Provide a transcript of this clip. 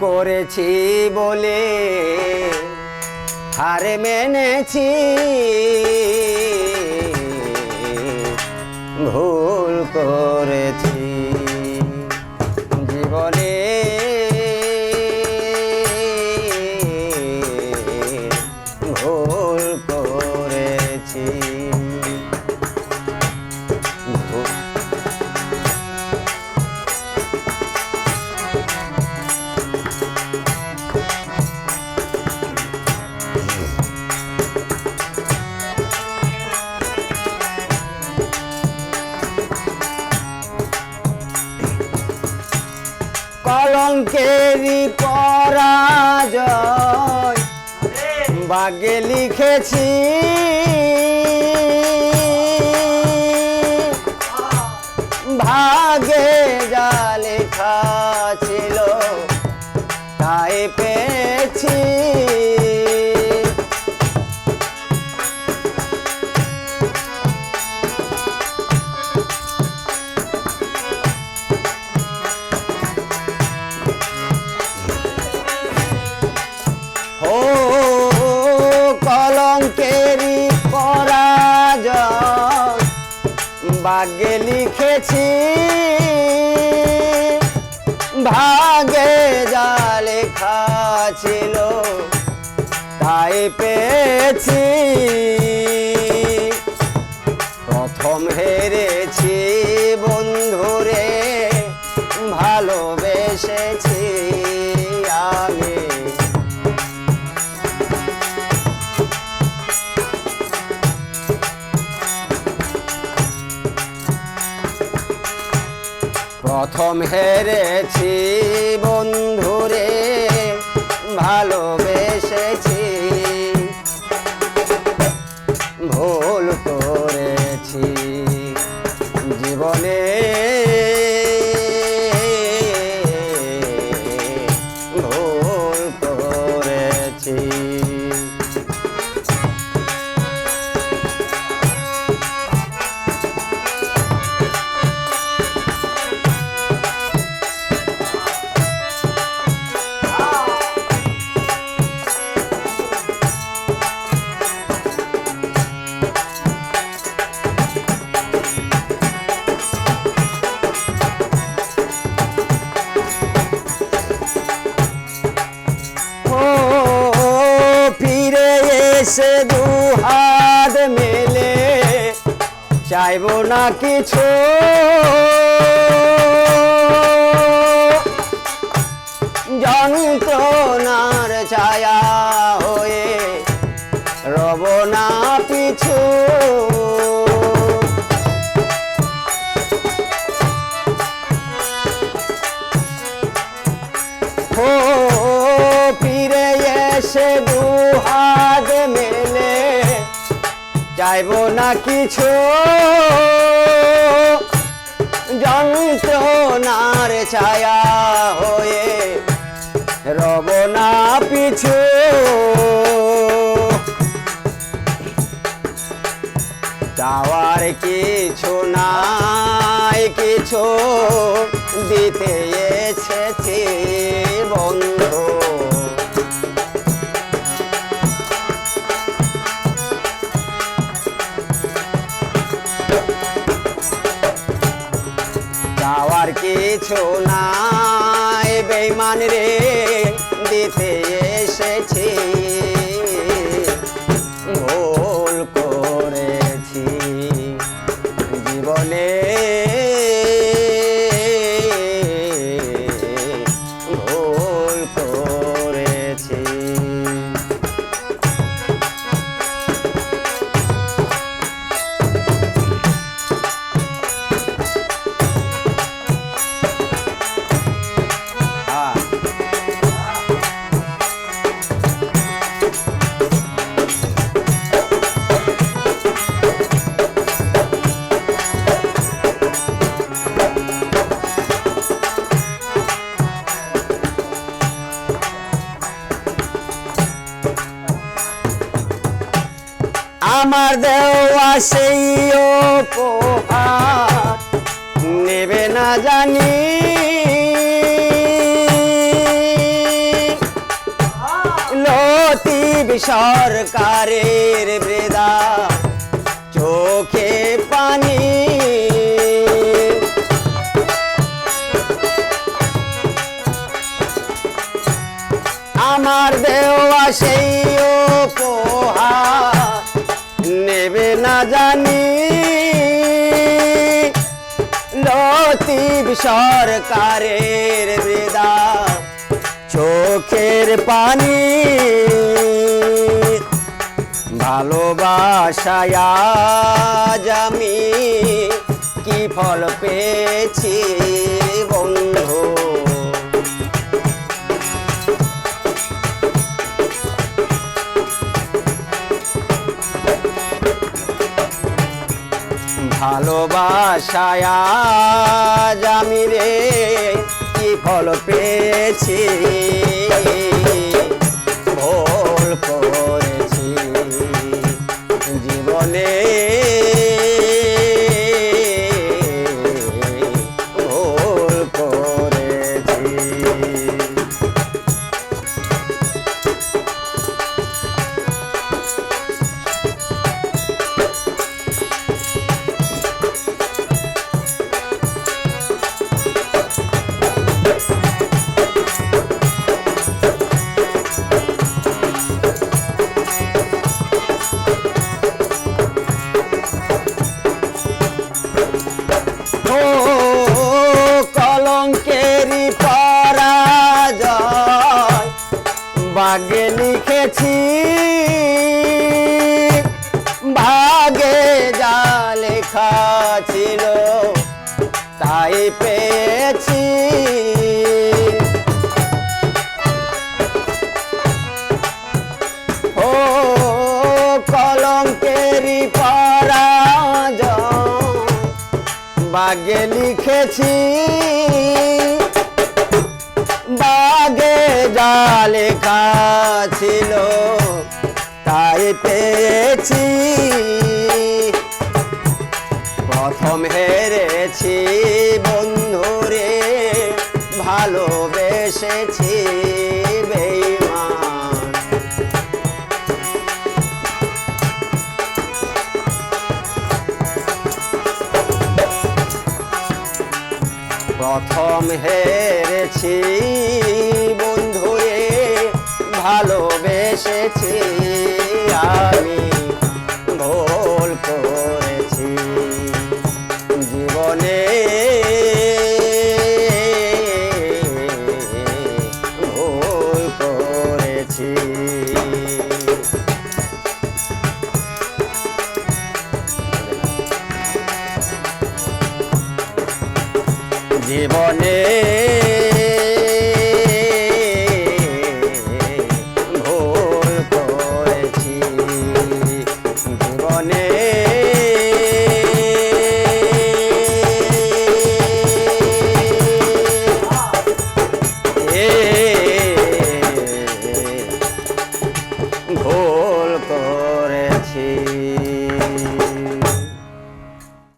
করেছি বলে হারে মেনেছি। ভুল করেছি। কলঙ্কেরই পরাজয়। বাগে লিখেছি বাগে লিখেছি ভাগে যা লেখা ছিল তাই পেয়েছি। প্রথম হেরেছি প্রথম হেরেছি বন্ধুরে ভালোবেসেছি। ভুল করেছি। জীবনে এসে দু হাত মেলে, চাইব না কিছু। যন্ত্রণার ছায়া হয়ে রব না পিছু। ও, ফিরে এসে দু চাইব না কিছু। যন্ত্রণার ছায়া হয়ে রব না পিছু। চাওয়ার কিছু নাই কিছু দিতে কিছু এ বেমান রে। তোমার দেওয়া সেই নেবে না জানি। লতি সরকারের বেদা। লতিফ সরকারের বেদা চোখের পানি। ভালোবাসায় আমি কি ফল পেয়েছি বন্ধু? ভালোবাসায় আজ আমি রে কি ফল পেয়েছি? বাগে লিখেছি। ভাগে যা লেখা ছিল তাই পেয়েছি। ও কলঙ্কেরি পরাজয়। বাগে লিখেছি। যা লেখা ছিল তাই পেয়েছি। প্রথম হেরেছি বন্ধুরে ভালোবেসেছি বেইমান। প্রথম হেরেছি ভালোবেসেছি আমি ভুল করেছি। জীবনে ভুল করেছি। জীবনে